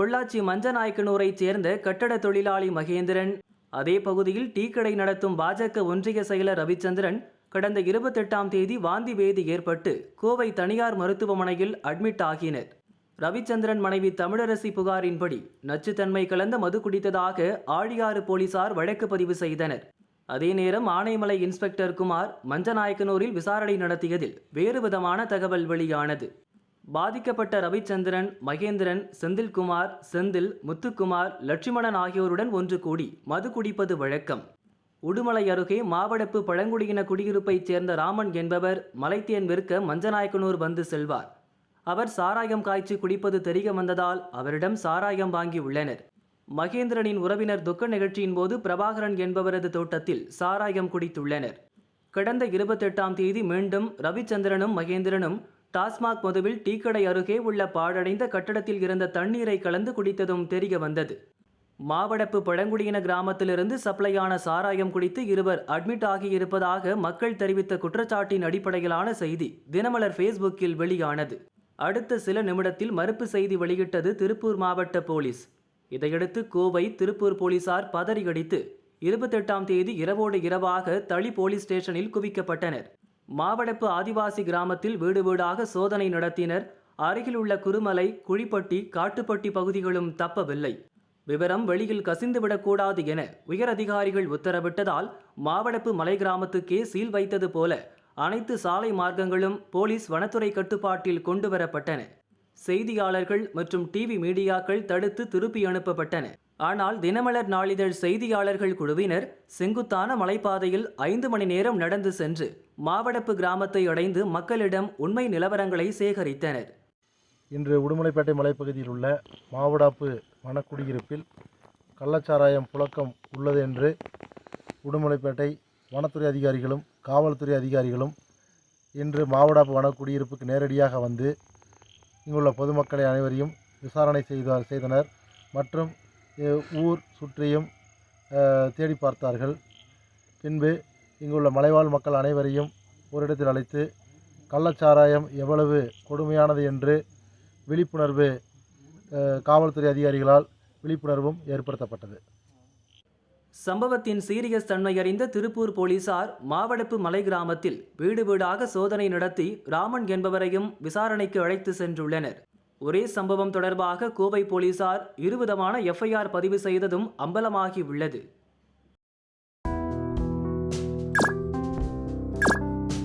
பொள்ளாச்சி மஞ்சநாயக்கனூரைச் சேர்ந்த கட்டட தொழிலாளி மகேந்திரன். அதே பகுதியில் டீ கடை நடத்தும் பாஜக ஒன்றிய செயலர் ரவிச்சந்திரன் கடந்த இருபத்தெட்டாம் தேதி வாந்தி வேதி ஏற்பட்டு கோவை தனியார் மருத்துவமனையில் அட்மிட் ஆகினர். ரவிச்சந்திரன் மனைவி தமிழரசி புகாரின்படி நச்சுத்தன்மை கலந்த மது குடித்ததாக ஆழியாறு போலீசார் வழக்கு பதிவு செய்தனர். அதே நேரம் ஆனைமலை இன்ஸ்பெக்டர் குமார் மஞ்சநாயக்கனூரில் விசாரணை நடத்தியதில் வேறு விதமான தகவல் வெளியானது. பாதிக்கப்பட்ட ரவிச்சந்திரன் மகேந்திரன் செந்தில்குமார் செந்தில் முத்துக்குமார் லட்சுமணன் ஆகியோருடன் ஒன்று கூடி மது குடிப்பது வழக்கம். உடுமலை அருகே மாவடப்பு பழங்குடியின குடியிருப்பைச் சேர்ந்த ராமன் என்பவர் மலைத்தேன் விற்க மஞ்சநாயக்கனூர் வந்து செல்வார். அவர் சாராயம் காய்ச்சி குடிப்பது தெரிய வந்ததால் அவரிடம் சாராயம் வாங்கி உள்ளனர். மகேந்திரனின் உறவினர் துக்க நிகழ்ச்சியின் போது பிரபாகரன் என்பவரது தோட்டத்தில் சாராயம் குடித்துள்ளனர். கடந்த இருபத்தெட்டாம் தேதி மீண்டும் ரவிச்சந்திரனும் மகேந்திரனும் டாஸ்மாக் மதுவில் டீக்கடை அருகே உள்ள பாழடைந்த கட்டடத்தில் இருந்த தண்ணீரை கலந்து குடித்ததும் தெரிய வந்தது. மாவடப்பு பழங்குடியின கிராமத்திலிருந்து சப்ளையான சாராயம் குடித்து இருவர் அட்மிட் ஆகியிருப்பதாக மக்கள் தெரிவித்த குற்றச்சாட்டின் அடிப்படையிலான செய்தி தினமலர் ஃபேஸ்புக்கில் வெளியானது. அடுத்த சில நிமிடத்தில் மறுப்பு செய்தி வெளியிட்டது திருப்பூர் மாவட்ட போலீஸ். இதையடுத்து கோவை திருப்பூர் போலீசார் பதறியடித்து இருபத்தெட்டாம் தேதி இரவோடு இரவாக தளி போலீஸ் ஸ்டேஷனில் குவிக்கப்பட்டனர். மாவடப்பு ஆதிவாசி கிராமத்தில் வீடு வீடாக சோதனை நடத்தினர். அருகில் உள்ள குருமலை குழிப்பட்டி காட்டுப்பட்டி பகுதிகளும் தப்பவில்லை. விவரம் வெளியில் கசிந்துவிடக்கூடாது என உயர் அதிகாரிகள் உத்தரவிட்டதால் மாவடப்பு மலை கிராமத்துக்கே சீல் வைத்தது போல அனைத்து சாலை மார்க்கங்களும் போலீஸ் வனத்துறை கட்டுப்பாட்டில் கொண்டுவரப்பட்டன. செய்தியாளர்கள் மற்றும் டிவி மீடியாக்கள் தடுத்து திருப்பி அனுப்பப்பட்டன. ஆனால் தினமலர் நாளிதழ் செய்தியாளர்கள் குழுவினர் செங்குத்தான மலைப்பாதையில் ஐந்து மணி நேரம் நடந்து சென்று மாவடப்பு கிராமத்தை அடைந்து மக்களிடம் உண்மை நிலவரங்களை சேகரித்தனர். இன்று உடுமலைப்பேட்டை மலைப்பகுதியில் உள்ள மாவடாப்பு வனக்குடியிருப்பில் கள்ளச்சாராயம் புழக்கம் உள்ளது என்று உடுமலைப்பேட்டை வனத்துறை அதிகாரிகளும் காவல்துறை அதிகாரிகளும் இன்று மாவடாப்பு வனக்குடியிருப்புக்கு நேரடியாக வந்து இங்குள்ள பொதுமக்களை அனைவரையும் விசாரணை செய்தார் செய்தனர் மற்றும் ஊர் சுற்றியும் தேடி பார்த்தார்கள். பின்பு இங்குள்ள மலைவாழ் மக்கள் அனைவரையும் ஓரிடத்தில் அழைத்து கள்ளச்சாராயம் எவ்வளவு கொடுமையானது என்று விழிப்புணர்வு காவல்துறை அதிகாரிகளால் விழிப்புணர்வும் ஏற்படுத்தப்பட்டது. சம்பவத்தின் சீரியஸ் தன்மை அறிந்த திருப்பூர் போலீசார் மாவடப்பு மலை கிராமத்தில் வீடு வீடாக சோதனை நடத்தி ராமன் என்பவரையும் விசாரணைக்கு அழைத்து சென்றுள்ளனர். ஒரே சம்பவம் தொடர்பாக கோவை போலீசார் இருவிதமான எஃப்ஐஆர் பதிவு செய்ததும் அம்பலமாகி உள்ளது